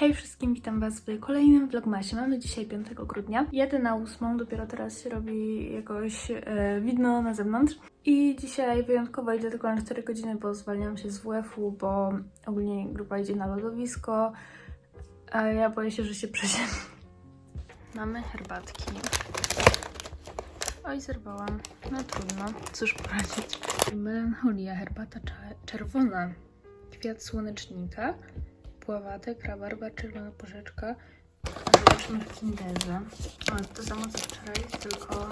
Hej wszystkim, witam Was w kolejnym vlogmasie. Mamy dzisiaj 5 grudnia. Jedę na 8, dopiero teraz się robi jakoś e, widno na zewnątrz. I dzisiaj wyjątkowo idę tylko na 4 godziny, bo zwalniam się z WF-u, bo ogólnie grupa idzie na lodowisko, a ja boję się, że się przeziębię. Mamy herbatki. Oj, zerwałam. No trudno. Cóż poradzić. Melancholia, herbata czerwona. Kwiat słonecznika. Pławatek, rabarba, czerwona porzeczka. Zobaczmy w kinderze. To samo co wczoraj, tylko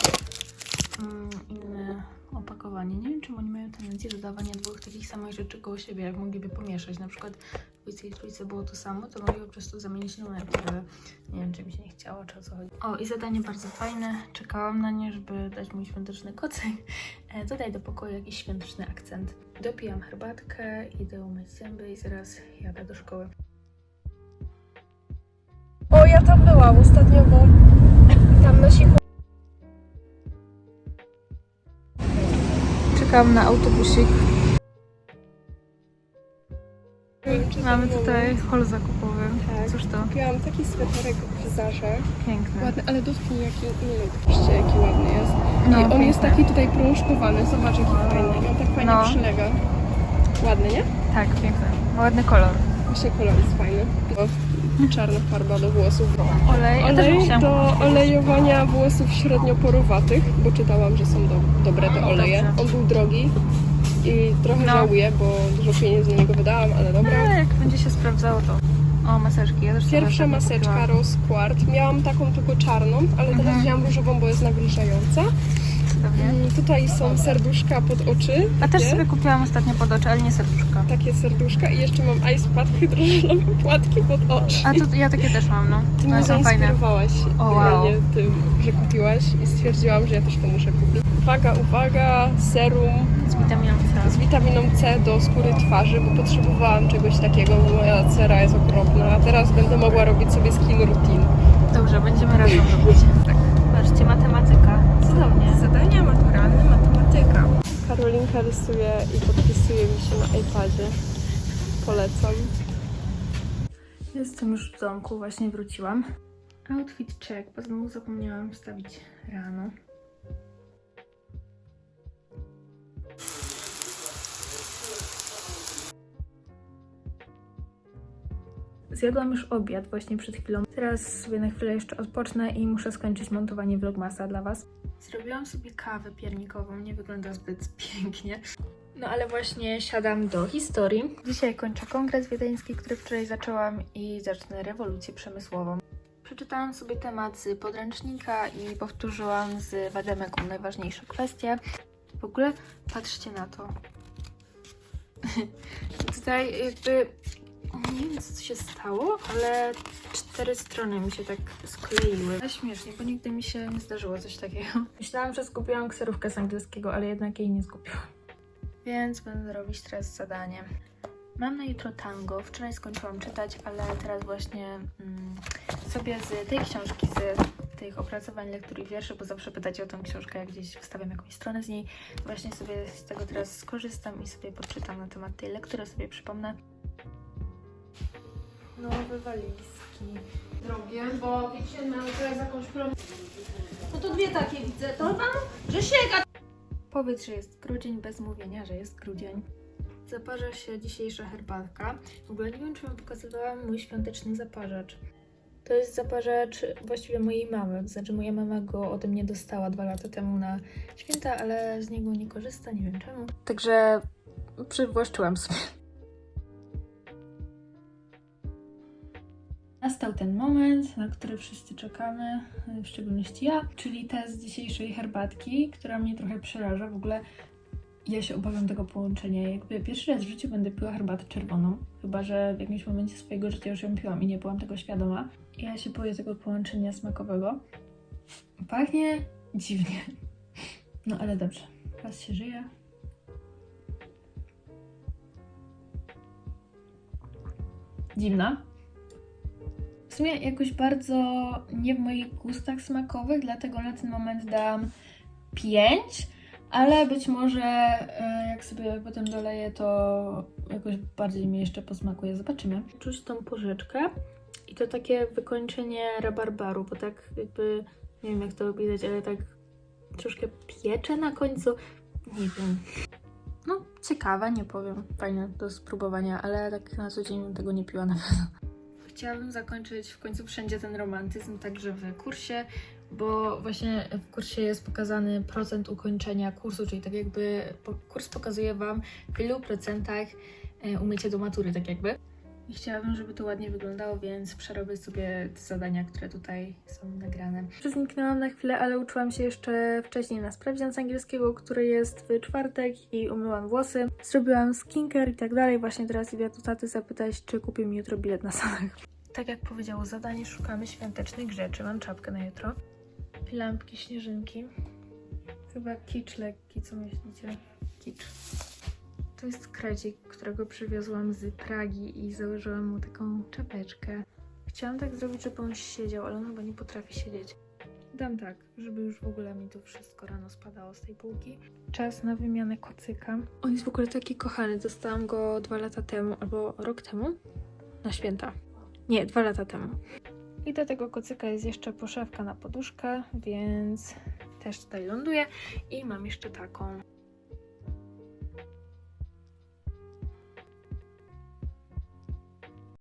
mm, inne opakowanie. Nie wiem, czemu oni mają tendencję do dawania dwóch takich samych rzeczy koło siebie, jak mogliby pomieszać. Na przykład w dwójce i trójce było to samo, to mogli po prostu zamienić numerki, ale nie wiem, czy mi się nie chciało, czy o co chodzi. O, i zadanie bardzo fajne. Czekałam na nie, żeby dać mój świąteczny kocyk. E, dodaj do pokoju jakiś świąteczny akcent. Dopijam herbatkę, idę umyć zęby i zaraz jadę do szkoły. O, ja tam byłam ostatnio, bo tam nasi Czekam na autobusik. Mamy tutaj hol zakupowy. Tak. Cóż to? Kupiłam taki sweterek w Zarze. Piękny. Ładny, ale dotknij jaki, nie jaki ładny jest. No, I on jest piękny. taki tutaj prążkowany, zobacz jaki fajny. I on tak fajnie No. przylega. Ładny, nie? Tak, piękny. Ładny kolor. Właśnie kolor jest fajny. Czarna farba do włosów. Olej. Olej do olejowania włosów średnioporowatych, bo czytałam, że są do, dobre te oleje. On był drogi i trochę No. żałuję, bo dużo pieniędzy na niego wydałam, ale dobra. No, jak będzie się sprawdzało to. O, maseczki. Ja Pierwsza maseczka. Rose Quart. Miałam taką tylko czarną, ale teraz Mhm. wzięłam różową, bo jest nawilżająca. Cudownie. Mm, Tutaj są serduszka pod oczy. A też sobie kupiłam ostatnio pod oczy, ale nie serduszka. takie serduszka i jeszcze mam ice pad hydrożelowe płatki pod oczy. A to ja takie też mam, no. Ty mnie zainspirowałaś O, wow. generalnie tym, że kupiłaś i stwierdziłam, że ja też to muszę kupić. Uwaga, uwaga, serum Z witaminą C. z witaminą C do skóry twarzy, bo potrzebowałam czegoś takiego, bo moja cera jest okropna, a teraz będę mogła robić sobie skin routine. Dobrze, będziemy razem robić. Tak. Patrzcie, matematyka. Cudownie. Zadania maturalne, matematyka. Karolinka rysuje i podpisuje mi się na iPadzie. Polecam. Jestem już w domku, właśnie wróciłam. Outfit check, bo znowu zapomniałam wstawić rano. Zjadłam już obiad właśnie przed chwilą. Teraz sobie na chwilę jeszcze odpocznę i muszę skończyć montowanie vlogmasa dla Was. Zrobiłam sobie kawę piernikową, nie wygląda zbyt pięknie. No ale właśnie siadam do historii. Dzisiaj kończę kongres wiedeński, który wczoraj zaczęłam i zacznę rewolucję przemysłową. Przeczytałam sobie temat z podręcznika i powtórzyłam z Wademeką najważniejsze kwestie. W ogóle patrzcie na to. Tutaj jakby nie wiem co się stało, ale cztery strony mi się tak skleiły. Ale śmiesznie, bo nigdy mi się nie zdarzyło coś takiego. Myślałam, że skupiłam kserówkę z angielskiego, ale jednak jej nie skupiłam. Więc będę robić teraz zadanie. Mam na jutro tango. Wczoraj skończyłam czytać, ale teraz właśnie mm, sobie z tej książki, z tych opracowań lektur i wierszy, bo zawsze pytacie o tą książkę, jak gdzieś wstawiam jakąś stronę z niej. Właśnie sobie z tego teraz skorzystam i sobie poczytam na temat tej lektury, sobie przypomnę. Nowe walizki. drogie, bo wiecie, mamy teraz jakąś promocję. No to dwie takie widzę, to wam, że sięga. Powiedz, że jest grudzień bez mówienia, że jest grudzień. Zaparza się dzisiejsza herbatka. W ogóle nie wiem, czy Wam pokazywałam mój świąteczny zaparzacz. To jest zaparzacz właściwie mojej mamy. Znaczy, moja mama go ode mnie dostała dwa lata temu na święta, ale z niego nie korzysta, nie wiem czemu. Także przywłaszczyłam sobie. Nastał ten moment, na który wszyscy czekamy, w szczególności ja, czyli test dzisiejszej herbatki, która mnie trochę przeraża. W ogóle ja się obawiam tego połączenia. Jakby pierwszy raz w życiu będę piła herbatę czerwoną, chyba że w jakimś momencie swojego życia już ją piłam i nie byłam tego świadoma. Ja się boję tego połączenia smakowego. Pachnie dziwnie. No ale dobrze, raz się żyje. Dziwna. W sumie jakoś bardzo nie w moich gustach smakowych, dlatego na ten moment dam 5, ale być może e, jak sobie potem doleję, to jakoś bardziej mi jeszcze posmakuje. Zobaczymy. Czuć tą porzeczkę, to takie wykończenie rabarbaru, bo tak jakby, nie wiem jak to widać, ale tak troszkę piecze na końcu. Nie wiem. No, ciekawe, nie powiem. Fajne do spróbowania, ale tak na co dzień bym tego nie piła na pewno. Chciałabym zakończyć w końcu wszędzie ten romantyzm, także w kursie, bo właśnie w kursie jest pokazany procent ukończenia kursu, czyli tak jakby kurs pokazuje Wam w ilu procentach e, umiecie do matury, tak jakby. I chciałabym, żeby to ładnie wyglądało, więc przerobię sobie te zadania, które tutaj są nagrane. Zniknęłam na chwilę, ale uczyłam się jeszcze wcześniej na sprawdzian z angielskiego, który jest w czwartek i umyłam włosy. Zrobiłam skincare i tak dalej. Właśnie teraz idę do taty zapytać, czy kupi mi jutro bilet na sanek. Tak jak powiedziało zadanie, szukamy świątecznych rzeczy. Mam czapkę na jutro. Lampki, śnieżynki. Chyba kicz lekki, co myślicie? Kicz. To jest kredzik, którego przywiozłam z Pragi i założyłam mu taką czapeczkę. Chciałam tak zrobić, żeby on siedział, ale on chyba nie potrafi siedzieć. Dam tak, żeby już w ogóle mi tu wszystko rano spadało z tej półki. Czas na wymianę kocyka. On jest w ogóle taki kochany. Dostałam go dwa lata temu, albo rok temu. Na święta. Nie, dwa lata temu. I do tego kocyka jest jeszcze poszewka na poduszkę, więc też tutaj ląduje. I mam jeszcze taką